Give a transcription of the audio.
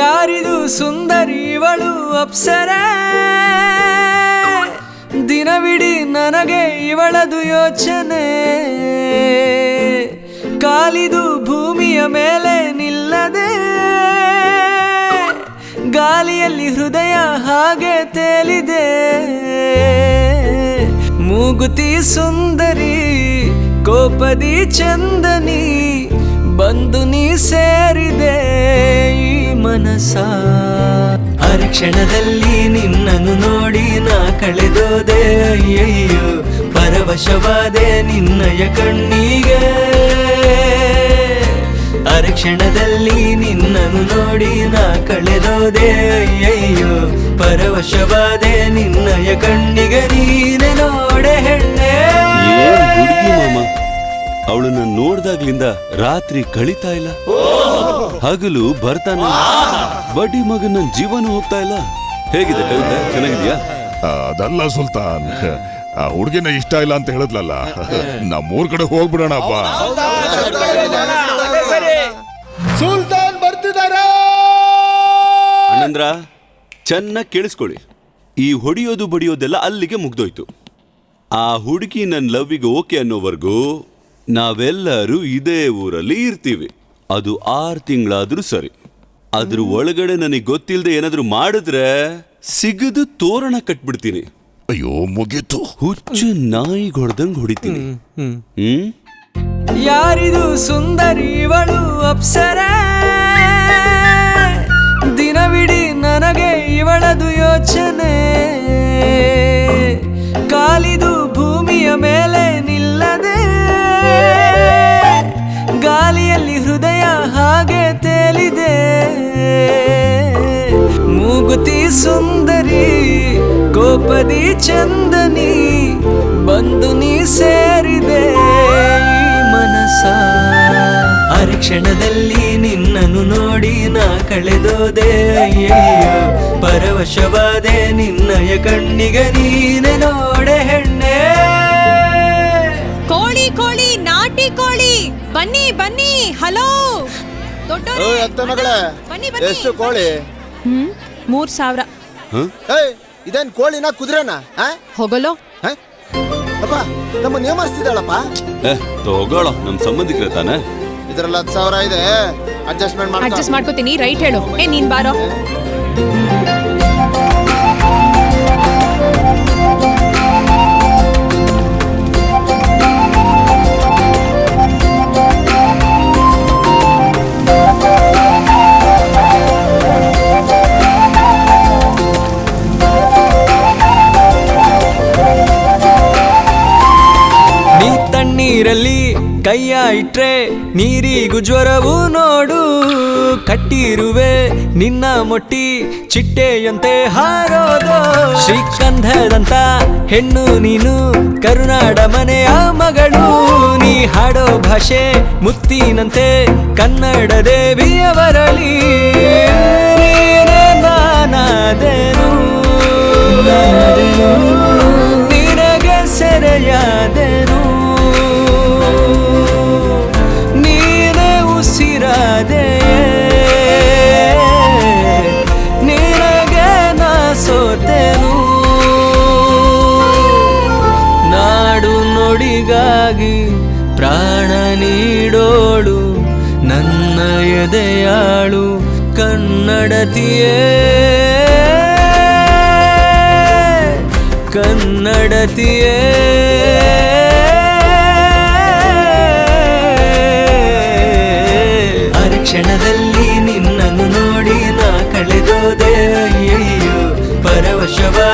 ಯಾರಿದು ಸುಂದರಿ ಇವಳು ಅಪ್ಸರೆ? ದಿನವಿಡೀ ನನಗೆ ಇವಳದು ಯೋಚನೆ. ಕಾಲಿದು ಭೂಮಿಯ ಮೇಲೆ ನಿಲ್ಲದೆ, ಗಾಲಿಯಲ್ಲಿ ಹೃದಯ ಹಾಗೆ ತೇಲಿದೆ. ಮೂಗುತಿ ಸುಂದರಿ, ಕೋಪದಿ ಚಂದನಿ ಬಂದು ನೀ ಸೇರಿದೆ. ಮನಸ ಅರೆ ಕ್ಷಣದಲ್ಲಿ ನಿನ್ನನ್ನು ನೋಡಿ ನಾ ಕಳೆದೋದೆ. ಅಯ್ಯಯ್ಯೋ, ಪರವಶವಾದೆ ನಿನ್ನಯ ಕಣ್ಣಿಗೆ. ಅರೆ ಕ್ಷಣದಲ್ಲಿ ನಿನ್ನನ್ನು ನೋಡಿ ನಾ ಕಳೆದೋದೆ. ಅಯ್ಯಯ್ಯೋ, ಪರವಶವಾದೆ ನಿನ್ನಯ ಕಣ್ಣಿಗೆ ನೀನೆ ನೋಡೆ ಹೆಣ್ಣೆ. ಅವಳನ್ನ ನೋಡ್ದಾಗ್ಲಿಂದ ರಾತ್ರಿ ಕಳೀತಾ ಇಲ್ಲ. ಹಗಲು ಬರ್ತಾನೆ ಬಡ್ಡಿ ಮಗನ ಜೀವನ ಹೋಗ್ತಾ ಇಲ್ಲ. ಹೇಗಿದೆ ಕವಿತೆ? ಚೆನ್ನಾಗಿದ್ಯಾ? ಅದಲ್ಲ ಸುಲ್ತಾನ್. ಆ ಹುಡುಗಿನ ಇಷ್ಟ ಇಲ್ಲ ಅಂತ ಹೇಳಿದ್ಲಲ್ಲ. ನಮ್ಮೂರ್ ಕಡೆ ಹೋಗ್ಬಿಡೋಣಪ್ಪ ಸುಲ್ತಾನ್ ಬರ್ತಿದ್ದಾರೆ ಅಣ್ಣಂದ್ರ ಚೆನ್ನಾಗಿ ಕೇಳಿಸ್ಕೊಳ್ಳಿ. ಈ ಹೊಡಿಯೋದು ಬಡಿಯೋದೆಲ್ಲ ಅಲ್ಲಿಗೆ ಮುಗ್ದೋಯ್ತು. ಆ ಹುಡುಗಿ ನನ್ನ ಲವ್ಗೆ ಓಕೆ ಅನ್ನೋವರೆಗೂ ನಾವೆಲ್ಲರೂ ಇದೇ ಊರಲ್ಲಿ ಇರ್ತೀವಿ. ಅದು ಆರು ತಿಂಗಳಾದ್ರೂ ಸರಿ. ಅದ್ರ ಒಳಗಡೆ ನನಗೆ ಗೊತ್ತಿಲ್ಲದೆ ಏನಾದ್ರೂ ಮಾಡಿದ್ರೆ ಸಿಗದು ತೋರಣ ಕಟ್ಬಿಡ್ತೀನಿ. ಅಯ್ಯೋ ಮುಗೀತು. ಹುಚ್ಚು ನಾಯಿ ಹೊಡೆದಂಗ್ ಹೊಡಿತೀನಿ ಹ್ಮ್? ಯಾರಿದು ಸುಂದರಿ ಇವಳು ಅಪ್ಸರ? ದಿನವಿಡೀ ನನಗೆ ಇವಳದು ಯೋಚನೆ. ಚಂದನಿ ಬಂದು ನೀ ಸೇರಿದೆ ಈ ಮನಸ ಅರೆ ಕ್ಷಣದಲ್ಲಿ ನಿನ್ನನ್ನು ನೋಡಿ ನಾ ಕಳೆದೋದೆ. ಅಯ್ಯಯ್ಯೋ ಪರವಶವಾದೆ ನಿನ್ನಯ ಕಣ್ಣಿಗ ನೀನೆ ನೋಡೆ ಹೆಣ್ಣೆ. ಕೋಳಿ ಕೋಳಿ ನಾಟಿ ಕೋಳಿ. ಬನ್ನಿ ಬನ್ನಿ ಹಲೋ. ದೊಡ್ಡ ಓಯ್ ಬನ್ನಿ ಬನ್ನಿ. ಎಷ್ಟು ಕೋಳಿ? ಹ್ಮ್ ಮೂರ್ ಸಾವಿರ. ಇದೇನ್ ಕೋಳಿನ ಕುದುರೆನ? ಹೋಗಲೋ? ಅಪ್ಪ ನಮ್ಮ ನೇಮಿಸ್ತಿದ್ದಾಳಪ್ಪ ತಗೊಳ್ಳೋ ನಮ್ ಸಂಬಂಧಿಕರ ತಾನೆ. ಇದ್ರಲ್ಲಿ ಹತ್ತು ಸಾವಿರ ಇದೆ. ಅಡ್ಜಸ್ಟ್ಮೆಂಟ್ ಅಡ್ಜಸ್ಟ್ ಮಾಡ್ಕೋತೀನಿ ರೈಟ್ ಹೇಳು. ಏ ನೀನ್ ಬಾರೋ. ಕೈಯ ಇಟ್ರೆ ನೀರಿಗು ಜ್ವರವು ನೋಡು. ಕಟ್ಟಿರುವೆ ನಿನ್ನ ಮೊಟ್ಟಿ ಚಿಟ್ಟೆಯಂತೆ ಹಾರೋದು. ಶ್ರೀಕಂಧದಂತ ಹೆಣ್ಣು ನೀನು, ಕರುನಾಡ ಮನೆಯ ಮಗಳು. ನೀ ಹಾಡೋ ಭಾಷೆ ಮುತ್ತಿನಂತೆ ಕನ್ನಡ ದೇವಿಯವರಲಿ. ನೀನೇ ನುಡಿಗಾಗಿ ಪ್ರಾಣ ನೀಡೋಳು, ನನ್ನ ಎದೆಯಾಳು ಕನ್ನಡತಿಯೇ. ಕನ್ನಡತಿಯೇ. ಅರೆ ಕ್ಷಣದಲ್ಲಿ ನಿನ್ನನ್ನು ನೋಡಿ ನಾ ಕಳೆದೋದೆ ಅಯ್ಯಯ್ಯೋ ಪರವಶವಾದ